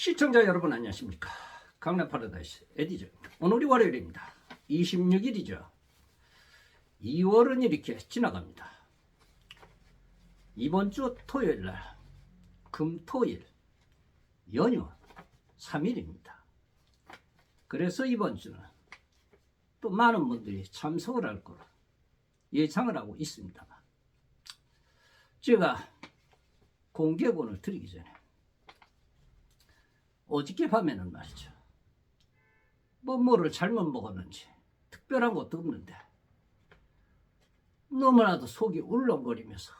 시청자 여러분 안녕하십니까? 강남 파라다이스 에디저입니다 오늘이 월요일입니다. 26일이죠. 2월은 이렇게 지나갑니다. 이번 주 토요일날 금토일 연휴 3일입니다. 그래서 이번 주는 또 많은 분들이 참석을 할 거로 예상을 하고 있습니다만 제가 공개본을 드리기 전에 어저께 밤에는 말이죠. 뭐 뭐를 잘못 먹었는지 특별한 것도 없는데 너무나도 속이 울렁거리면서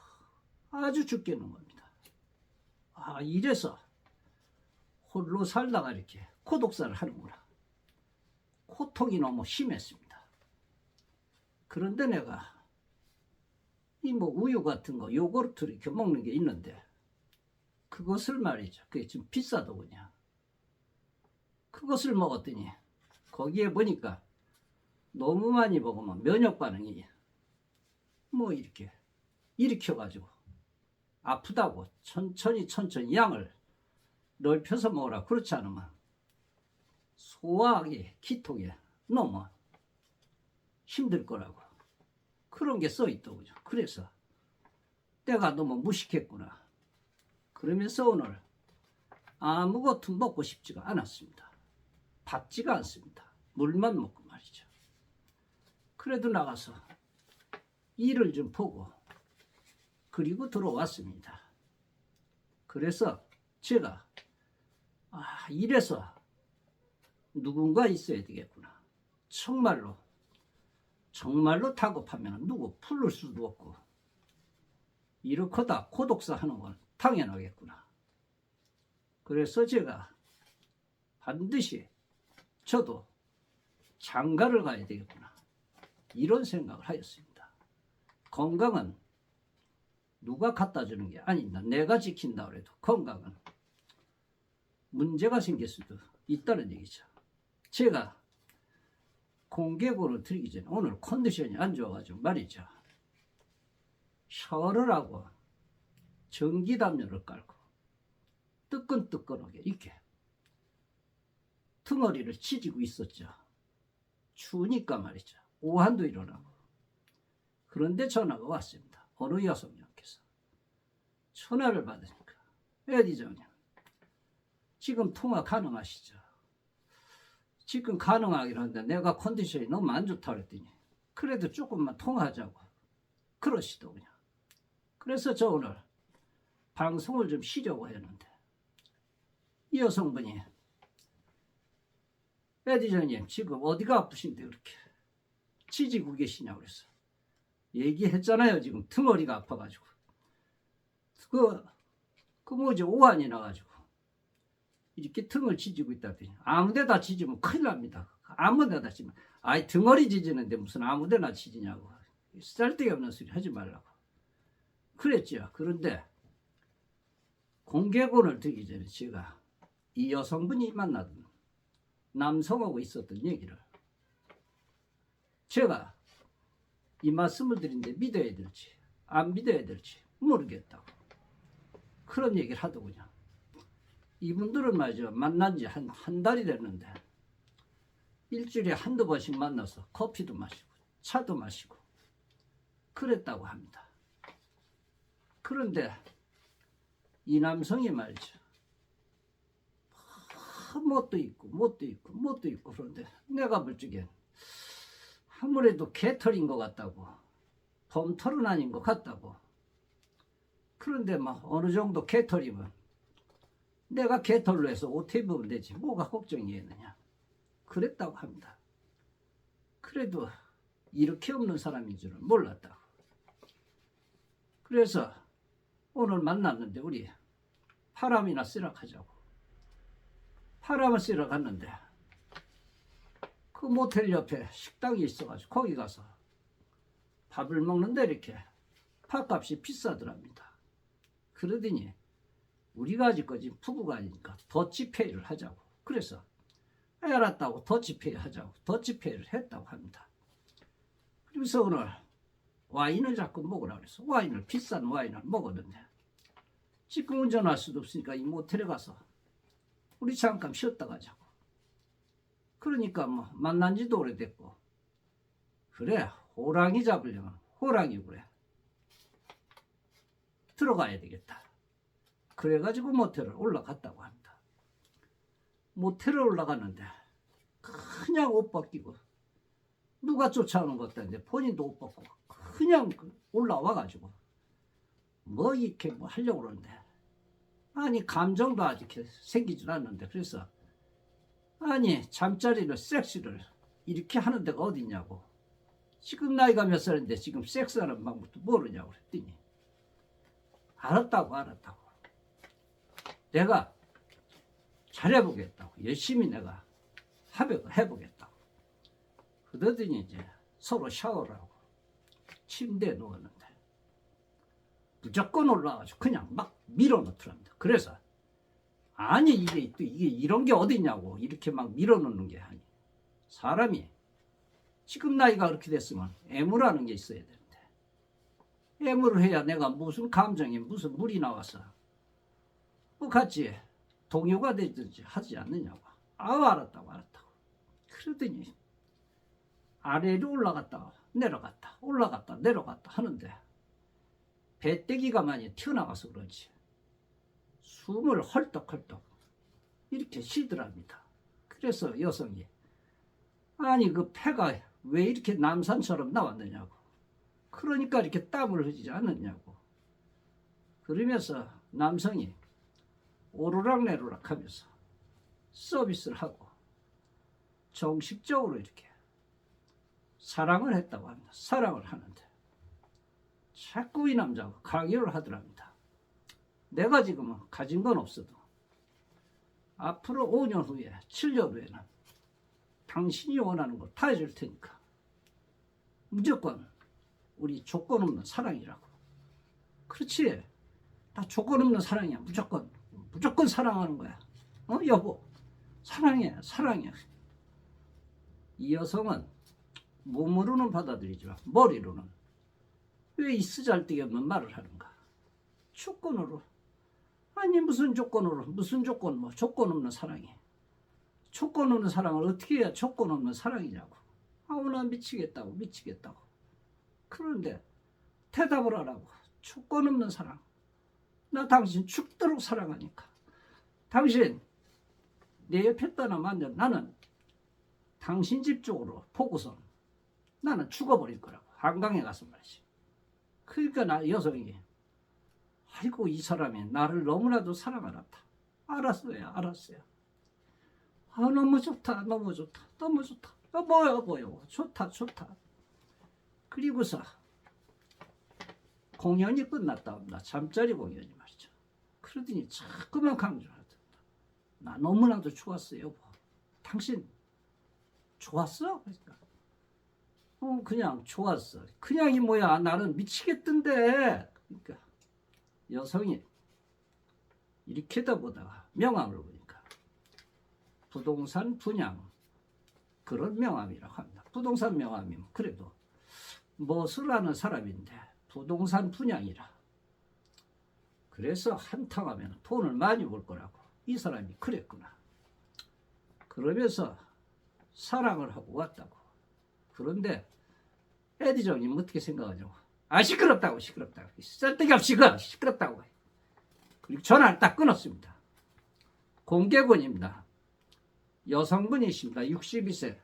아주 죽겠는 겁니다. 아 이래서 홀로 살다가 이렇게 고독사를 하는구나. 고통이 너무 심했습니다. 그런데 내가 이 뭐 우유 같은 거 요구르트 이렇게 먹는 게 있는데 그것을 말이죠. 그게 좀 비싸더군요. 그것을 먹었더니 거기에 보니까 너무 많이 먹으면 면역 반응이 뭐 이렇게 일으켜가지고 아프다고 천천히 천천히 양을 넓혀서 먹으라 그렇지 않으면 소화하기 기통에 너무 힘들 거라고 그런 게 써 있더군요. 그래서 때가 너무 무식했구나. 그러면서 오늘 아무것도 먹고 싶지가 않았습니다. 받지가 않습니다. 물만 먹고 말이죠. 그래도 나가서 일을 좀 보고 그리고 들어왔습니다. 그래서 제가 아 이래서 누군가 있어야 되겠구나. 정말로 정말로 다급하면 누구 풀을 수도 없고 이렇게다 고독사 하는 건 당연하겠구나. 그래서 제가 반드시 저도 장가를 가야 되겠구나. 이런 생각을 하였습니다. 건강은 누가 갖다 주는 게 아니다. 내가 지킨다 그래도 건강은 문제가 생길 수도 있다는 얘기죠. 제가 공개고를 드리기 전에 오늘 컨디션이 안 좋아가지고 말이죠. 샤워를 하고 전기담요를 깔고 뜨끈뜨끈하게 이렇게 덩어리를 치지고 있었죠. 추우니까 말이죠. 오한도 일어나고. 그런데 전화가 왔습니다. 어느 여성님께서. 전화를 받으니까. 에디정님, 지금 통화 가능하시죠? 지금 가능하긴 한데 내가 컨디션이 너무 안 좋다 그랬더니 그래도 조금만 통화하자고 그러시더군요. 그래서 저 오늘 방송을 좀 쉬려고 했는데 이 여성분이 에디저님 지금 어디가 아프신데 그렇게 치지고 계시냐고 그래서 얘기했잖아요 지금. 등어리가 아파가지고. 그, 그 뭐지 오한이 나가지고 이렇게 등을 지지고 있다더니 아무데다 지지면 큰일 납니다. 아무데다 지면. 아이 등어리 지지는데 무슨 아무데나 지지냐고. 쓸데기 없는 소리 하지 말라고. 그랬죠. 그런데 공개본을 드리기 전에 제가 이 여성분이 만나던 남성하고 있었던 얘기를 제가 이 말씀을 드린데 믿어야 될지 안 믿어야 될지 모르겠다고 그런 얘기를 하더군요. 이분들은 말이죠 만난 지 한 한 달이 됐는데 일주일에 한두 번씩 만나서 커피도 마시고 차도 마시고 그랬다고 합니다. 그런데 이 남성이 말이죠. 뭣도 있고 뭣도 있고 뭣도 있고 그런데 내가 볼 적엔 아무래도 개털인 것 같다고 범털은 아닌 것 같다고. 그런데 막 어느 정도 개털이면 내가 개털로 해서 옷 입으면 되지. 뭐가 걱정이겠느냐. 그랬다고 합니다. 그래도 이렇게 없는 사람인 줄은 몰랐다고. 그래서 오늘 만났는데 우리 바람이나 쓰러 가자고 쐬러 갔는데 그 모텔 옆에 식당이 있어가지고 거기 가서 밥을 먹는데 이렇게 밥값이 비싸더랍니다. 그러더니 우리가 아직까지 부부가 아니니까 더치페이를 하자고 그래서 알았다고 더치페이 하자고 더치페이를 했다고 합니다. 그래서 오늘 와인을 자꾸 먹으라 그래서 와인을 비싼 와인을 먹었는데 지금 운전할 수도 없으니까 이 모텔에 가서 우리 잠깐 쉬었다 가자고. 그러니까 뭐 만난 지도 오래됐고 그래 호랑이 잡으려면 호랑이 그래 들어가야 되겠다. 그래가지고 모텔을 올라갔다고 합니다. 모텔을 올라갔는데 그냥 옷 벗기고 누가 쫓아오는 것도 아닌데 본인도 옷 벗고 그냥 올라와가지고 뭐 이렇게 뭐 하려고 그러는데 아니 감정도 아직 생기질 않는데 그래서. 아니 잠자리를 섹스를 이렇게 하는 데가 어딨냐고. 지금 나이가 몇 살인데 지금 섹스하는 방법도 모르냐고 그랬더니. 알았다고 알았다고. 내가 잘해보겠다고. 열심히 내가 합의를 해보겠다고. 그러더니 이제 서로 샤워를 하고 침대에 누웠는데 무조건 올라와가지고 그냥 막 밀어넣더랍니다. 그래서 아니 이게 또 이게 이런 게 어딨냐고 이렇게 막 밀어넣는 게 아니. 사람이 지금 나이가 그렇게 됐으면 애무라는 게 있어야 되는데. 애무를 해야 내가 무슨 감정이 무슨 물이 나와서 뭐 같이 동요가 되든지 하지 않느냐고. 아우 알았다고 알았다고. 그러더니 아래로 올라갔다 내려갔다 올라갔다 내려갔다 하는데 배때기가 많이 튀어나와서 그런지 숨을 헐떡헐떡 이렇게 쉬더랍니다. 그래서 여성이 아니 그 폐가 왜 이렇게 남산처럼 나왔느냐고 그러니까 이렇게 땀을 흘리지 않느냐고 그러면서 남성이 오르락내리락 하면서 서비스를 하고 정식적으로 이렇게 사랑을 했다고 합니다. 사랑을 하는데 자꾸 이 남자가 강요를 하더랍니다. 내가 지금은 가진 건 없어도 앞으로 5년 후에 7년 후에는 당신이 원하는 거다 해줄 테니까 무조건 우리 조건 없는 사랑이라고. 그렇지? 나 조건 없는 사랑이야. 무조건. 무조건 사랑하는 거야. 어? 여보. 사랑해. 사랑해. 이 여성은 몸으로는 받아들이지만 머리로는 왜 이 쓰잘데기 없는 말을 하는가? 조건으로. 아니 무슨 조건으로? 무슨 조건 뭐? 조건 없는 사랑이. 조건 없는 사랑을 어떻게 해야 조건 없는 사랑이냐고. 아무나 미치겠다고 미치겠다고. 그런데 대답을 하라고 조건 없는 사랑. 나 당신 죽도록 사랑하니까. 당신 내 옆에 떠나면. 나는 당신 집 쪽으로 보고서 나는 죽어버릴 거라고. 한강에 가서 말이지 그러니까 나 여성이 아이고 이 사람이 나를 너무나도 사랑하았다. 알았어요, 알았어요. 아 너무 좋다, 너무 좋다, 너무 좋다. 아, 뭐야, 뭐야, 좋다, 좋다. 그리고서 공연이 끝났다 합니다. 잠자리 공연이 말이죠. 그러더니 자꾸만 강조하더라. 나 너무나도 좋았어요, 여보. 당신 좋았어? 그러니까 어 그냥 좋았어. 그냥이 뭐야? 나는 미치겠던데. 그러니까 여성이 이렇게다 보다가 명함을 보니까 부동산 분양 그런 명함이라고 합니다. 부동산 명함이면 그래도 무엇을 하는 사람인데 부동산 분양이라 그래서 한탕 하면 돈을 많이 벌 거라고 이 사람이 그랬구나. 그러면서 사랑을 하고 왔다고. 그런데 에디정님 어떻게 생각하냐고. 아 시끄럽다고 시끄럽다고. 쓸데기 없이 그 시끄럽다고. 그리고 전화를 딱 끊었습니다. 공개군입니다. 여성분이십니다. 62세.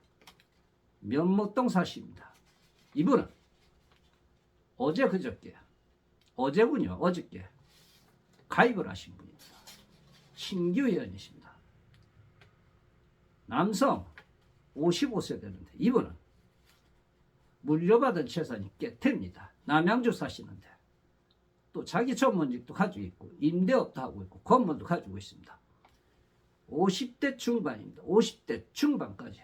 면목동 사시입니다. 이분은 어제 그저께 어제군요 어저께 가입을 하신 분입니다. 신규 회원이십니다. 남성 55세 되는데 이분은 물려받은 재산이 꽤 됩니다. 남양주 사시는데 또 자기 전문직도 가지고 있고 임대업도 하고 있고 건물도 가지고 있습니다. 50대 중반입니다. 50대 중반까지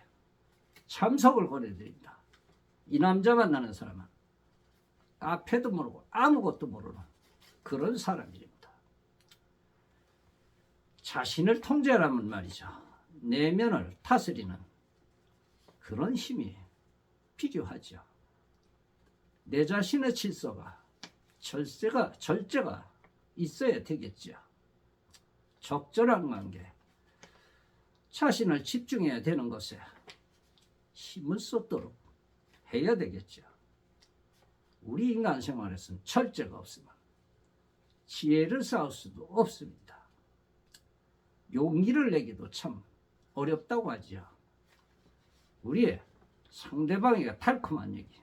참석을 권해드립니다. 이 남자 만나는 사람은 앞에도 모르고 아무것도 모르는 그런 사람입니다. 자신을 통제하라면 말이죠. 내면을 다스리는 그런 힘이 필요하죠. 내 자신의 질서가 절제가 절제가 있어야 되겠죠. 적절한 관계. 자신을 집중해야 되는 것에 힘을 쏟도록 해야 되겠죠. 우리 인간 생활에서는 철저가 없으면 지혜를 쌓을 수도 없습니다. 용기를 내기도 참 어렵다고 하지요. 우리의 상대방에게 달콤한 얘기,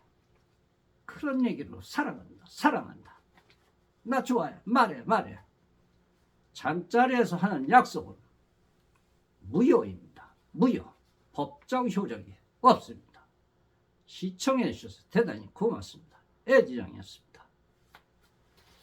그런 얘기로 사랑한다, 사랑한다. 나 좋아해, 말해, 말해. 잠자리에서 하는 약속은 무효입니다. 무효. 법적 효력이 없습니다. 시청해 주셔서 대단히 고맙습니다. 애지장이었습니다.